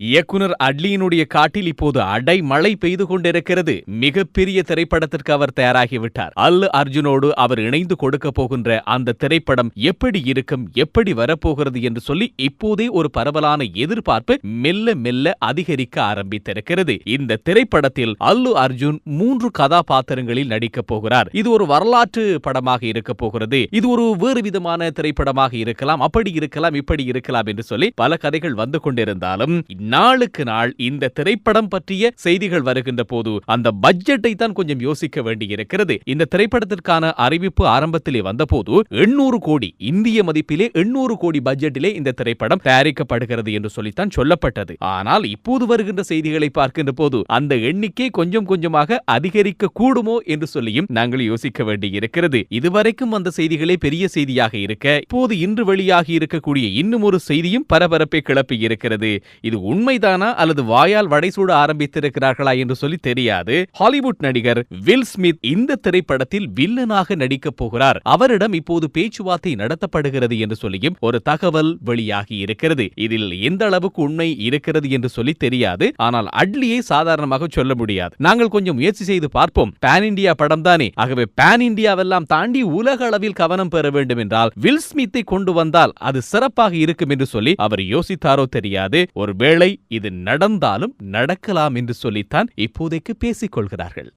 இயக்குனர் அட்லியினுடைய காட்டில் இப்போது அடை மழை பெய்து கொண்டிருக்கிறது. மிகப்பெரிய திரைப்படத்திற்கு அவர் தயாராகிவிட்டார். அல்லு அர்ஜுனோடு அவர் இணைந்து கொடுக்க போகின்ற அந்த திரைப்படம் எப்படி இருக்கும் எப்படி வரப்போகிறது என்று சொல்லி இப்போதே ஒரு பரவலான எதிர்பார்ப்பு மெல்ல மெல்ல அதிகரிக்க ஆரம்பித்திருக்கிறது. இந்த திரைப்படத்தில் அல்லு அர்ஜுன் மூன்று கதாபாத்திரங்களில் நடிக்கப் போகிறார். இது ஒரு வரலாற்று படமாக இருக்க போகிறது. இது ஒரு வேறு விதமான திரைப்படமாக இருக்கலாம் அப்படி இருக்கலாம் இப்படி இருக்கலாம் என்று சொல்லி பல கதைகள் வந்து கொண்டிருந்தாலும் நாளுக்கு நாள் இந்த திரைப்படம் பற்றிய செய்திகள் வருகின்ற போது அந்த பட்ஜெட்டை தான் கொஞ்சம் யோசிக்க வேண்டியிருக்கிறது. இந்த திரைப்படத்திற்கான அறிவிப்பு ஆரம்பத்திலே வந்தபோது எண்ணூறு கோடி இந்திய மதிப்பிலே எண்ணூறு கோடி பட்ஜெட்டிலே இந்த திரைப்படம் தயாரிக்கப்படுகிறது என்று சொல்லித்தான் சொல்லப்பட்டது. ஆனால் இப்போது வருகின்ற செய்திகளை பார்க்கின்ற போது அந்த எண்ணிக்கை கொஞ்சம் கொஞ்சமாக அதிகரிக்க கூடுமோ என்று சொல்லியும் நாங்கள் யோசிக்க வேண்டியிருக்கிறது. இதுவரைக்கும் அந்த செய்திகளே பெரிய செய்தியாக இருக்க இப்போது இன்று வெளியாகி இருக்கக்கூடிய இன்னும் ஒரு செய்தியும் பரபரப்பை கிளப்பி இருக்கிறது இது உண்மைதானா அல்லது வாயால் வடைசூட ஆரம்பித்திருக்கிறார்களா என்று சொல்லி தெரியாது. ஹாலிவுட் நடிகர் வில் ஸ்மித் இந்த திரைப்படத்தில் வில்லனாக நடிக்கப் போகிறார். அவரிடம் இப்போது பேச்சுவார்த்தை நடத்தப்படுகிறது என்று சொல்லியும் ஒரு தகவல் வெளியாகி இருக்கிறது. இதில் எந்த அளவுக்கு உண்மை இருக்கிறது என்று சொல்லி தெரியாது. ஆனால் அட்லியை சாதாரணமாக சொல்ல முடியாது. நாங்கள் கொஞ்சம் முயற்சி செய்து பார்ப்போம். பேன் இந்தியா படம் தானே. ஆகவே பேன் இந்தியாவெல்லாம் தாண்டி உலக அளவில் கவனம் பெற வேண்டும் என்றால் வில் ஸ்மித்தை கொண்டு வந்தால் அது சிறப்பாக இருக்கும் என்று சொல்லி அவர் யோசித்தாரோ தெரியாது. ஒருவேளை இது நடந்தாலும் நடக்கலாம் என்று சொல்லித்தான் இப்போதைக்கு பேசிக் கொள்கிறார்கள்